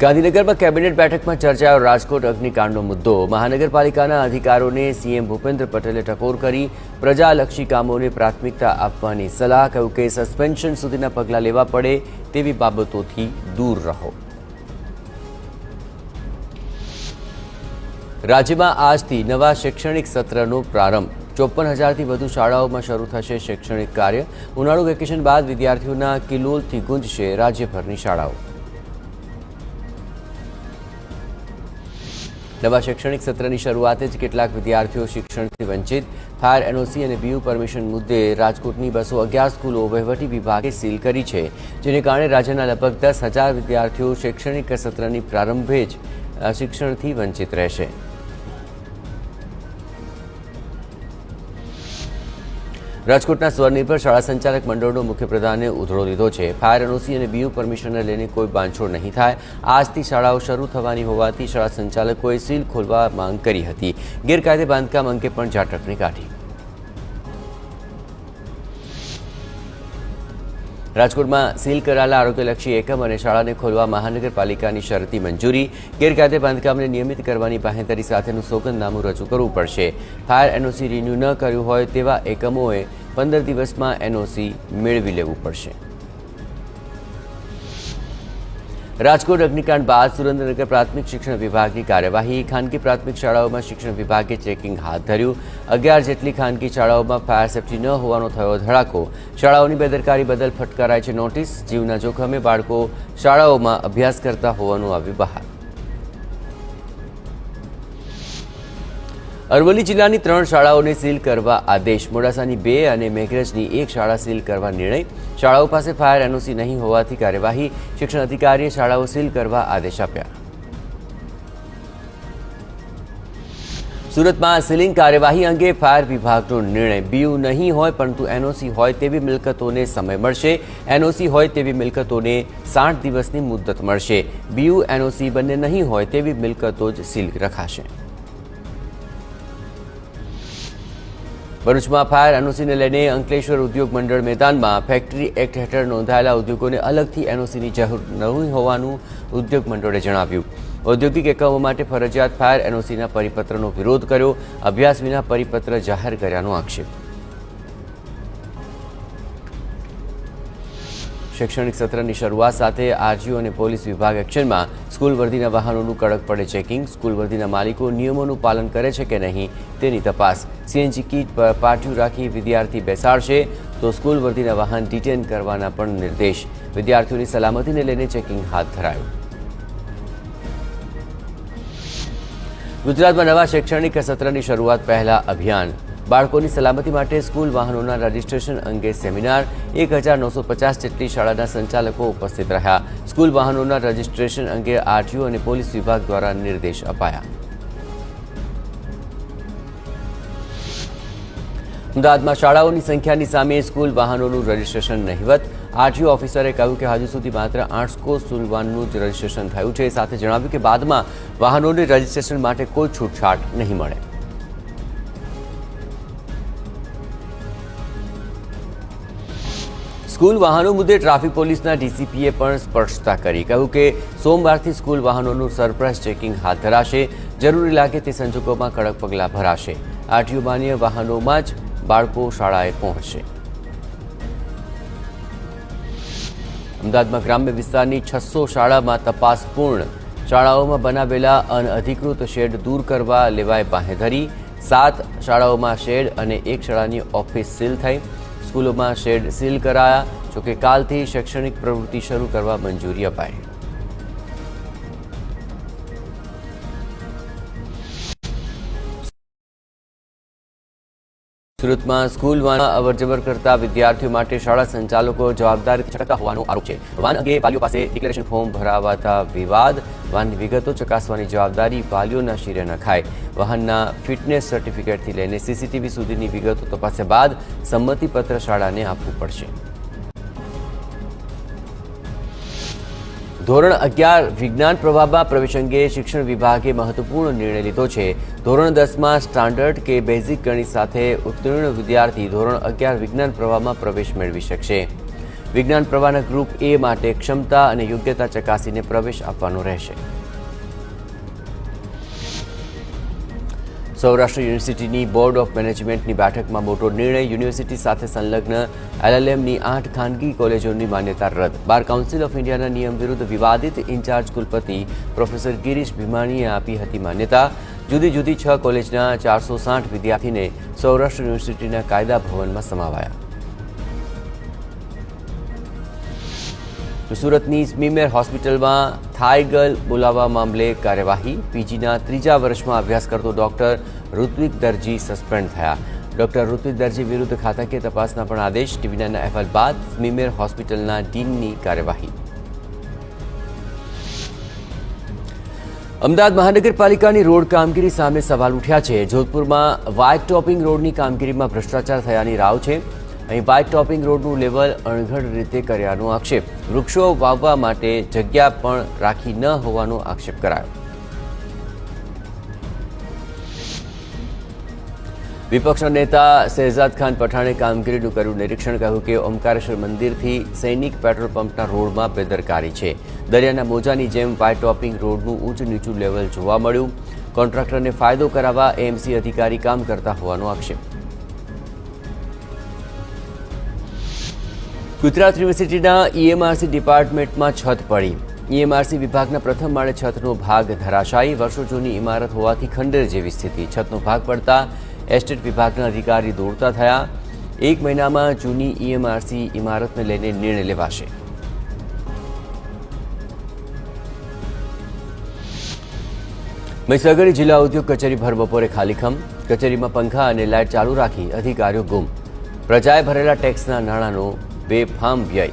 ગાંધીનગરમાં કેબિનેટ બેઠકમાં ચર્ચાયો રાજકોટ અગ્નિકાંડનો મુદ્દો. મહાનગરપાલિકાના અધિકારોને સીએમ ભૂપેન્દ્ર પટેલે ટકોર કરી, પ્રજાલક્ષી કામોને પ્રાથમિકતા આપવાની સલાહ, કહ્યું કે સસ્પેન્શન સુધીના પગલાં લેવા પડે તેવી બાબતોથી દૂર રહો. રાજ્યમાં આજથી નવા શૈક્ષણિક સત્રનો પ્રારંભ. ચોપન હજારથી વધુ શાળાઓમાં શરૂ થશે શૈક્ષણિક કાર્ય. ઉનાળુ વેકેશન બાદ વિદ્યાર્થીઓના કિલોલથી ગુંજશે રાજ્યભરની શાળાઓ. નવા શૈક્ષણિક સત્રની શરૂઆતે જ કેટલાક વિદ્યાર્થીઓ શિક્ષણથી વંચિત. ફાયર એનઓસી અને બીયુ પરમિશન મુદ્દે રાજકોટની બસો અગિયાર સ્કૂલો વહીવટી વિભાગે સીલ કરી છે, જેને કારણે રાજ્યના લગભગ દસ હજાર વિદ્યાર્થીઓ શૈક્ષણિક સત્રની પ્રારંભે જ શિક્ષણથી વંચિત રહેશે. રાજકોટના સ્વનિર્ભર શાળા સંચાલક મંડળનો મુખ્યપ્રધાને ઉધડો લીધો છે. ફાયર એનઓસી અને બીયુ પરમિશનને લઈને કોઈ બાંધછોડ નહીં થાય. આજથી શાળાઓ શરૂ થવાની હોવાથી શાળા સંચાલકોએ સીલ ખોલવા માંગ કરી હતી. ગેરકાયદે બાંધકામ અંગે પણ ઝાટકણી કાઢી. રાજકોટમાં સીલ કરાયેલા આરોગ્યલક્ષી એકમ અને શાળાને ખોલવા મહાનગરપાલિકાની શરતી મંજૂરી. ગેરકાયદે બાંધકામને નિયમિત કરવાની બાહેંધરી સાથેનું સોગંદનામું રજૂ કરવું પડશે. ફાયર એનઓસી રિન્યૂ ન કર્યું હોય તેવા એકમોએ પંદર દિવસમાં એનઓસી મેળવી લેવું પડશે. રાજકોટ અગ્નિકાંડ બાદ સુરેન્દ્રનગર પ્રાથમિક શિક્ષણ વિભાગની કાર્યવાહી. ખાનગી પ્રાથમિક શાળાઓમાં શિક્ષણ વિભાગે ચેકિંગ હાથ ધર્યું. અગિયાર જેટલી ખાનગી શાળાઓમાં ફાયર સેફટી ન હોવાનો થયો ધડાકો. શાળાઓની બેદરકારી બદલ ફટકારાય છે નોટિસ. જીવના જોખમે બાળકો શાળાઓમાં અભ્યાસ કરતા હોવાનું આવ્યું બહાર. અરવલ્લી જિલ્લાની ત્રણ શાળાઓને સીલ કરવા આદેશ. મોડાસાની બે અને મેઘરજની એક શાળા સીલ કરવા નિર્ણય. શાળાઓ પાસે ફાયર એનઓસી નહીં હોવાથી કાર્યવાહી. શિક્ષણ અધિકારીએ શાળાઓ સીલ કરવા આદેશ આપ્યા. સુરતમાં સીલિંગ કાર્યવાહી અંગે ફાયર વિભાગનો નિર્ણય. બીયુ નહીં હોય પરંતુ એનઓસી હોય તેવી મિલકતોને સમય મળશે. એનઓસી હોય તેવી મિલકતોને સાઠ દિવસની મુદત મળશે. બીયુ એનઓસી બંને નહીં હોય તેવી મિલકતો જ સીલ રખાશે. ભરૂચમાં ફાયર એનઓસીને લઈને અંકલેશ્વર ઉદ્યોગ મંડળ મેદાનમાં ફેક્ટરી એક્ટ હેઠળ નોંધાયેલા ઉદ્યોગોને અલગથી એનઓસીની જરૂર નહીં હોવાનું ઉદ્યોગ મંડળે જણાવ્યું. ઔદ્યોગિક એકમો માટે ફરજિયાત ફાયર એનઓસીના પરિપત્રનો વિરોધ કર્યો. અભ્યાસ વિના પરિપત્ર જાહેર કર્યાનો આક્ષેપ. શૈક્ષણિક સત્રની શરૂઆત સાથે આરજીઓ અને પોલીસ વિભાગ એક્શનમાં સ્કૂલ વર્દીના વાહનોનું કડક પડે ચેકિંગ, સ્કૂલ વર્દીના માલિકો નિયમોનું પાલન કરે છે કે નહીં તેની તપાસ. સીએનજી કીટ પર પાટિયું રાખી વિદ્યાર્થી બેસાડશે તો સ્કૂલ વર્દીના વાહન ડિટેન કરવાના પણ નિર્દેશ. વિદ્યાર્થીઓની સલામતીને લઈને ચેકિંગ હાથ ધરાયું. ગુજરાતમાં નવા શૈક્ષણિક સત્રની શરૂઆત પહેલા અભિયાન. બાળકોની સલામતી માટે સ્કૂલ વાહનોના રજીસ્ટ્રેશન અંગે સેમિનાર. એક નવસો પચાસ જેટલી શાળાના સંચાલકો ઉપસ્થિત રહ્યા. સ્કૂલ વાહનોના રજીસ્ટ્રેશન અંગે આરટીઓ અને પોલીસ વિભાગ દ્વારા નિર્દેશ અપાયા. અમદાવાદમાં શાળાઓની સંખ્યાની સામે સ્કૂલ વાહનોનું રજીસ્ટ્રેશન નહિવત. આરટીઓ ઓફિસરે કહ્યું કે હજુ સુધી માત્ર આઠસો સ્કૂલ વાહનનું જ રજીસ્ટ્રેશન થયું છે. સાથે જણાવ્યું કે બાદમાં વાહનોને રજીસ્ટ્રેશન માટે કોઈ છૂટછાટ નહીં મળે. સ્કૂલ વાહનો મુદ્દે ટ્રાફિક પોલીસના ડીસીપીએ પણ સ્પષ્ટતા કરી. કહ્યું કે સોમવારથી સ્કૂલ વાહનોનું સરપ્રાઇઝ ચેકિંગ હાથ ધરાશે. જરૂરી લાગે તે સંજોગોમાં કડક પગલાં ભરાશે. આરટીઓ માન્ય વાહનોમાં જ બાળકો શાળાએ પહોંચશે. અમદાવાદમાં ગ્રામ્ય વિસ્તારની છસો શાળામાં તપાસ પૂર્ણ. શાળાઓમાં બનાવેલા અનઅધિકૃત શેડ દૂર કરવા લેવાય બાહેધરી. સાત શાળાઓમાં શેડ અને એક શાળાની ઓફિસ સીલ થઈ. સ્કૂલોમાં શેડ સીલ કરાયા જોકે કાલથી શૈક્ષણિક પ્રવૃત્તિ શરૂ કરવા મંજૂરી અપાઈ. સુરતમાં સ્કૂલ વાન અવરજવર કરતા વિદ્યાર્થીઓ માટે શાળા સંચાલકો જવાબદાર છટકતા હોવાનો આરોપ છે. વાન અંગે વાલીઓ પાસે ડિક્લેરેશન ફોર્મ ભરાવાતા વિવાદ, વાનની વિગતો ચકાસવાની જવાબદારી વાલીઓના શિરે નખાય. વાહનના ફિટનેસ સર્ટિફિકેટથી લઈને સીસીટીવી સુધીની વિગતો તપાસ્યા બાદ સંમતિપત્ર શાળાને આપવું પડશે. ધોરણ અગિયાર વિજ્ઞાન પ્રવાહમાં પ્રવેશ અંગે શિક્ષણ વિભાગે મહત્વપૂર્ણ નિર્ણય લીધો છે. ધોરણ દસમાં સ્ટાન્ડર્ડ કે બેઝિક ગણિત સાથે ઉત્તીર્ણ વિદ્યાર્થી ધોરણ અગિયાર વિજ્ઞાન પ્રવાહમાં પ્રવેશ મેળવી શકશે. વિજ્ઞાન પ્રવાહના ગ્રુપ એ માટે ક્ષમતા અને યોગ્યતા ચકાસીને પ્રવેશ આપવાનો રહેશે. સૌરાષ્ટ્ર યુનિવર્સિટીની બોર્ડ ઓફ મેનેજમેન્ટની બેઠકમાં મોટો નિર્ણય યુનિવર્સિટી સાથે સંલગ્ન એલએલએમની આઠ ખાનગી કોલેજોની માન્યતા રદ. બાર કાઉન્સિલ ઓફ ઇન્ડિયાના નિયમ વિરુદ્ધ વિવાદિત ઇન્ચાર્જ કુલપતિ પ્રોફેસર ગિરીશ ભીમાણીએ આપી હતી માન્યતા. જુદી જુદી છ કોલેજના ચારસો સાઠ વિદ્યાર્થીને સૌરાષ્ટ્ર યુનિવર્સિટીના કાયદા ભવનમાં સમાવાયા. સુરતની સ્મીમેર હોસ્પિટલમાં થાઈ ગર્લ બોલાવવા મામલે કાર્યવાહી. પીજીના ત્રીજા વર્ષમાં અભ્યાસ કરતો ડોક્ટર ઋત્વિક દરજી સસ્પેન્ડ થયા. ડોક્ટર ઋત્વિક દરજી વિરુદ્ધ ખાતાકીય તપાસના પણ આદેશ. ટીવીના અહેવાલ બાદ સ્મીમેર હોસ્પિટલના ડીનની કાર્યવાહી. અમદાવાદ મહાનગરપાલિકાની રોડ કામગીરી સામે સવાલ ઉઠ્યા છે. જોધપુરમાં વાઇટ ટોપિંગ રોડની કામગીરીમાં ભ્રષ્ટાચાર થયાની રાવ છે. અહીં વાઇટ ટોપિંગ રોડનું લેવલ અણઘડ રીતે કર્યાનો આક્ષેપ. વૃક્ષો વાવવા માટે જગ્યા પણ રાખી ન હોવાનો આક્ષેપ કરાયો. વિપક્ષના નેતા શહેજાદ ખાન પઠાણે કામગીરીનું કર્યું નિરીક્ષણ, કહ્યું કે ઓમકારેશ્વર મંદિરથી સૈનિક પેટ્રોલ પંપના રોડમાં બેદરકારી છે. દરિયાના મોજાની જેમ વાઇટ ટોપિંગ રોડનું ઊંચ નીચું લેવલ જોવા મળ્યું. કોન્ટ્રાક્ટરને ફાયદો કરાવવા એએમસી અધિકારી કામ કરતા હોવાનો આક્ષેપ. ગુજરાત યુનિવર્સિટીના ઈએમઆરસી ડિપાર્ટમેન્ટમાં છત પડી. ઈએમઆરસી વિભાગના પ્રથમ માળે છતનો ભાગ ધરાશાયી. વર્ષો જૂની ઇમારત હોવાથી ખંડેર જેવી સ્થિતિ. છતનો ભાગ પડતા એસ્ટેટ વિભાગના અધિકારી દોડતા થયા. એક મહિનામાં જૂની ઈએમઆરસી ઇમારતને લઈને નિર્ણય લેવાશે. મહીસાગર જિલ્લા ઉદ્યોગ કચેરી ભર બપોરે ખાલીખમ કચેરીમાં પંખા અને લાઇટ ચાલુ રાખી અધિકારીઓ ગુમ. પ્રજાએ ભરેલા ટેક્સના નાણાંનો બેફામ વ્યય.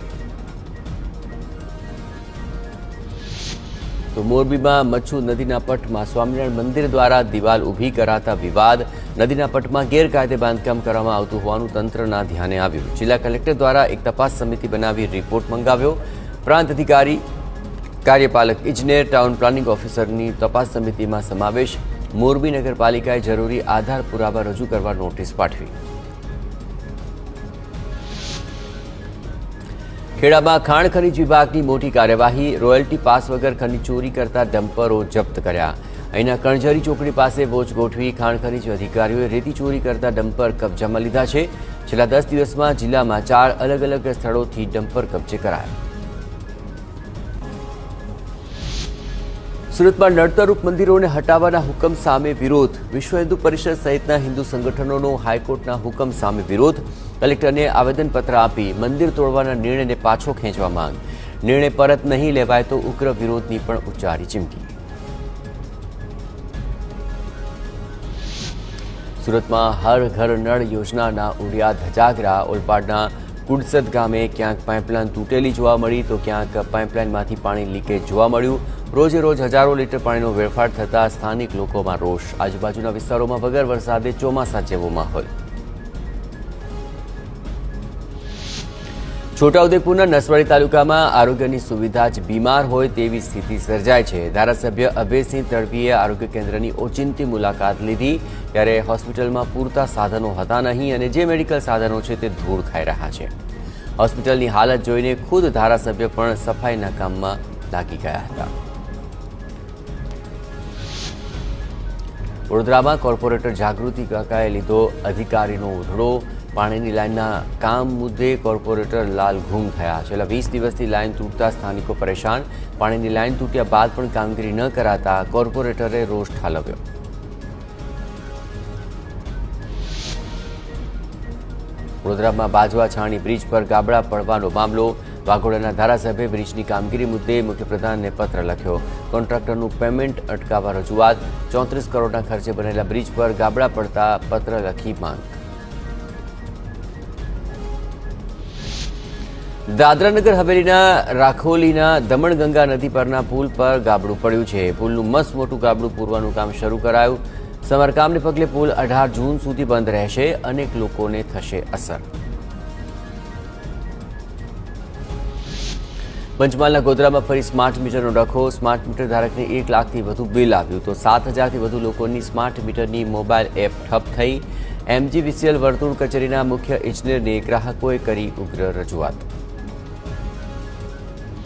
તો મોરબીમાં મચ્છુ નદીના પટમાં સ્વામિનારાયણ મંદિર દ્વારા દિવાલ ઊભી કરાતા વિવાદ નદીના પટમાં ગેરકાયદે બાંધકામ કરવામાં આવતું હોવાનું તંત્રના ધ્યાને આવ્યું. જિલ્લા કલેક્ટર દ્વારા એક તપાસ સમિતિ બનાવી રિપોર્ટ મંગાવ્યો. પ્રાંત અધિકારી, કાર્યપાલક, ઇજનેર, ટાઉન પ્લાનિંગ ઓફિસરની તપાસ સમિતિમાં સમાવેશ. મોરબી નગરપાલિકાએ જરૂરી આધાર પુરાવા રજૂ કરવા નોટિસ પાઠવી. ખેડામાં ખાણ ખનીજ વિભાગની મોટી કાર્યવાહી, રોયલ્ટી પાસ વગર ખનીજ ચોરી કરતા ડમ્પરો જપ્ત કર્યા. અહીંના કણઝરી ચોકડી પાસે વોચ ગોઠવી ખાણ ખનીજ અધિકારીઓએ રેતી ચોરી કરતા ડમ્પર કબજામાં લીધા છે. છેલ્લા દસ દિવસમાં જિલ્લામાં ચાર અલગ અલગ સ્થળોથી ડમ્પર કબજે કરાયા. સુરતમાં નડતરરૂપ મંદિરોને હટાવવાના હુકમ સામે વિરોધ. વિશ્વ હિન્દુ પરિષદ સહિતના હિન્દુ સંગઠનોનો હાઈકોર્ટના હુકમ સામે વિરોધ. કલેક્ટરને આવેદનપત્ર આપી મંદિર તોડવાના નિર્ણયને પાછો ખેંચવા માંગ. નિર્ણય પરત નહીં લેવાય તો ઉગ્ર વિરોધની પણ ઉચ્ચારી ચીમકી. સુરતમાં હર ઘર નળ યોજનાના ઉડિયા ધજાગરા ઓલપાડના કુડસદ ગામે ક્યાંક પાઇપલાઇન તૂટેલી જોવા મળી તો ક્યાંક પાઇપલાઇનમાંથી પાણી લીકેજ જોવા મળ્યું. રોજે રોજ હજારો લીટર પાણીનો વેડફાટ થતાં સ્થાનિક લોકોમાં રોષ. આજુબાજુના વિસ્તારોમાં વગર વરસાદે ચોમાસા જેવો માહોલ. છોટાઉદેપુરના નસવાડી તાલુકામાં આરોગ્યની સુવિધા જ બીમાર હોય તેવી સ્થિતિ સર્જાય છે. ધારાસભ્ય અભયસિંહ તડવીએ આરોગ્ય કેન્દ્રની ઓચિંતી મુલાકાત લીધી ત્યારે હોસ્પિટલમાં પૂરતા સાધનો હતા નહીં અને જે મેડિકલ સાધનો છે તે ધૂળ ખાઈ રહ્યા છે. હોસ્પિટલની હાલત જોઈને ખુદ ધારાસભ્ય પણ સફાઈના કામમાં લાગી ગયા હતા. વડોદરામાં કોર્પોરેટર જાગૃતિ કાકાએ લીધો અધિકારીનો ઉધડો. પાણીની લાઇનના કામ મુદ્દે કોર્પોરેટર લાલ ઘૂમ થયા. છેલ્લા વીસ દિવસથી લાઇન તૂટતા સ્થાનિકો પરેશાન. પાણીની લાઇન તૂટ્યા બાદ પણ કામગીરી ન કરાતા કોર્પોરેટરે રોષ ઠાલવ્યો. વડોદરામાં બાજવા છાણી બ્રિજ પર ગાબડા પડવાનો મામલો. વાઘોડાના ધારાસભ્ય બ્રિજની કામગીરી મુદ્દે મુખ્યપ્રધાનને પત્ર લખ્યો. કોન્ટ્રાક્ટરનું પેમેન્ટ અટકાવવા રજૂઆત. ચોત્રીસ કરોડના ખર્ચે બનેલા બ્રિજ પર ગાબડા પડતા પત્ર લખી માંગ. દાદરાનગર હવેલીના રાખોલીના દમણગંગા નદી પરના પુલ પર ગાબડું પડ્યું છે. પુલનું મસ્ત મોટું ગાબડું પૂરવાનું કામ શરૂ કરાયું. સમારકામને પગલે પુલ અઢાર જૂન સુધી બંધ રહેશે. અનેક લોકોને થશે અસર. પંચમહાલના ગોધરામાં ફરી સ્માર્ટ મીટરનો ડખો. સ્માર્ટ મીટર ધારકને એક લાખથી વધુ બિલ આવ્યું તો સાત હજારથી વધુ લોકોની સ્માર્ટ મીટરની મોબાઈલ એપ ઠપ થઈ. એમજીવીસીએલ વર્તુળ કચેરીના મુખ્ય ઇજનેરને ગ્રાહકોએ કરી ઉગ્ર રજૂઆત.